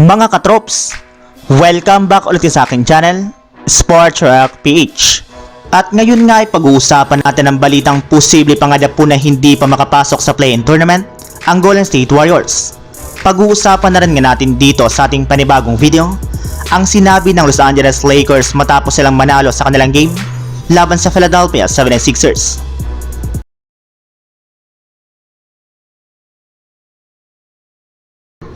Mga katrops, welcome back ulit sa aking channel, Sports Rock PH. At ngayon nga ay pag-uusapan natin ang balitang posible pa nga na po na hindi pa makapasok sa play-in tournament, ang Golden State Warriors. Pag-uusapan na rin nga natin dito sa ating panibagong video, ang sinabi ng Los Angeles Lakers matapos silang manalo sa kanilang game laban sa Philadelphia 76ers.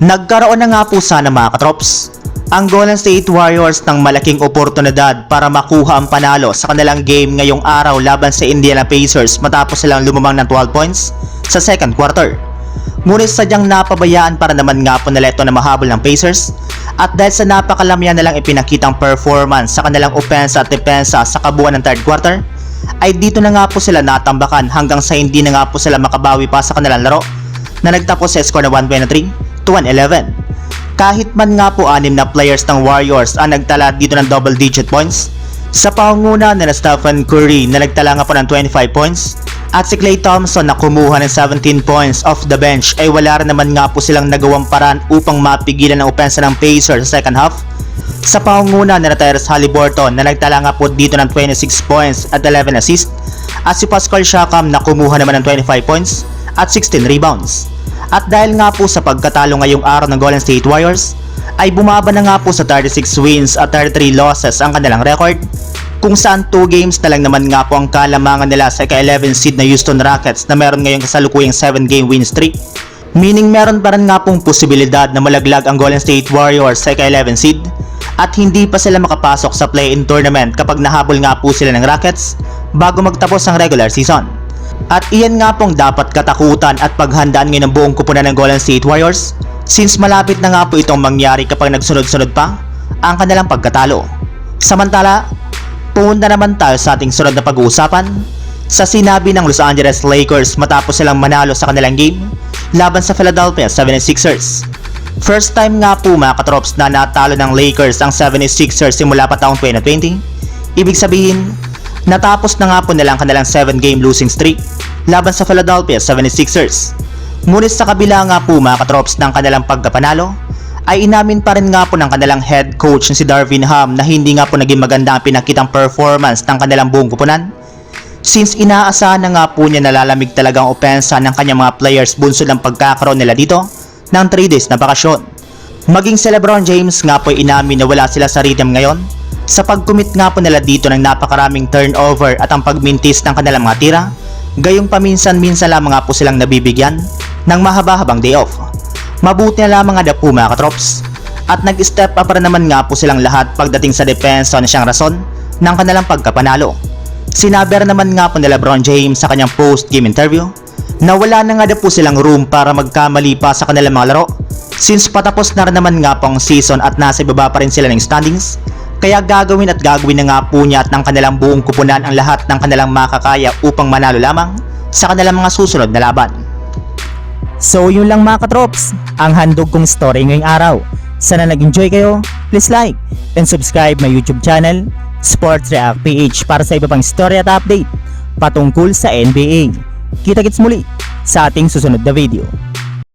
Nagkaroon na nga po sana mga katrops ang Golden State Warriors ng malaking oportunidad para makuha ang panalo sa kanilang game ngayong araw laban sa Indiana Pacers matapos silang lumamang ng 12 points sa second quarter. Ngunit sadyang napabayaan para naman nga po nila ito na mahabol ng Pacers at dahil sa napakalamya nilang ipinakitang performance sa kanilang opensa at depensa sa kabuuan ng third quarter, ay dito na nga po sila natambakan hanggang sa hindi na nga po sila makabawi pa sa kanilang laro na nagtapos sa score na 123 to 111. Kahit man nga po anim na players ng Warriors ang nagtala dito ng double digit points, sa pangunguna na Stephen Curry na nagtala nga po ng 25 points at si Klay Thompson na kumuha ng 17 points off the bench ay wala rin naman nga po silang nagawang paraan upang mapigilan ang opensa ng Pacers sa second half. Sa pangunguna na Tyrese Halliburton na nagtala nga po dito ng 26 points at 11 assists at si Pascal Siakam na kumuha naman ng 25 points at 16 rebounds. At dahil nga po sa pagkatalo ngayong araw ng Golden State Warriors, ay bumaba na nga po sa 36 wins at 33 losses ang kanilang record kung saan 2 games na lang naman nga po ang kalamangan nila sa ka-11 seed na Houston Rockets na meron ngayong kasalukuyang 7 game win streak. Meaning meron pa rin nga pong posibilidad na malaglag ang Golden State Warriors sa ka-11 seed at hindi pa sila makapasok sa play-in tournament kapag nahabol nga po sila ng Rockets bago magtapos ang regular season. At iyan nga pong dapat katakutan at paghandaan ngayon ng buong kupunan ng Golden State Warriors since malapit na nga po itong mangyari kapag nagsunod-sunod pa ang kanilang pagkatalo. Samantala, punta naman tayo sa ating sunod na pag-uusapan sa sinabi ng Los Angeles Lakers matapos silang manalo sa kanilang game laban sa Philadelphia 76ers. First time nga po mga katrops na natalo ng Lakers ang 76ers simula pa taong 2020. Ibig sabihin, natapos na nga po nilang kanilang 7 game losing streak laban sa Philadelphia 76ers. Ngunit sa kabila nga po mga katrops ng kanilang pagkapanalo, ay inamin pa rin nga po ng kanilang head coach na si Darvin Ham na hindi nga po naging maganda ang pinakitang performance ng kanilang buong kupunan. Since inaasahan na nga po niya nalalamig talaga ang opensa ng kanyang mga players bunso ng pagkakaroon nila dito ng 3 days na bakasyon. Maging si Lebron James nga po inamin na wala sila sa rhythm ngayon sa pag-commit nga po nila dito ng napakaraming turnover at ang pagmintis ng kanilang mga tira, gayong paminsan-minsan lamang nga po silang nabibigyan ng mahaba-habang day off. Mabuti na lamang nga na po mga katrops at nag-step up pa rin naman nga po silang lahat pagdating sa depensa na siyang rason ng kanilang pagkapanalo. Sinabi naman nga po ni Lebron James sa kanyang post-game interview na wala na nga na po silang room para magkamali pa sa kanilang mga laro since patapos na rin naman nga po ang season at nasa ibaba pa rin sila ng standings kaya gagawin at gagawin na nga po niya at ng kanilang buong kupunan ang lahat ng kanilang makakaya upang manalo lamang sa kanilang mga susunod na laban. So yun lang mga katrops, ang handog kong story ngayong araw. Sana nag-enjoy kayo, please like and subscribe my YouTube channel, Sports React PH para sa iba pang story at update patungkol sa NBA. Kita-kits muli sa ating susunod na video.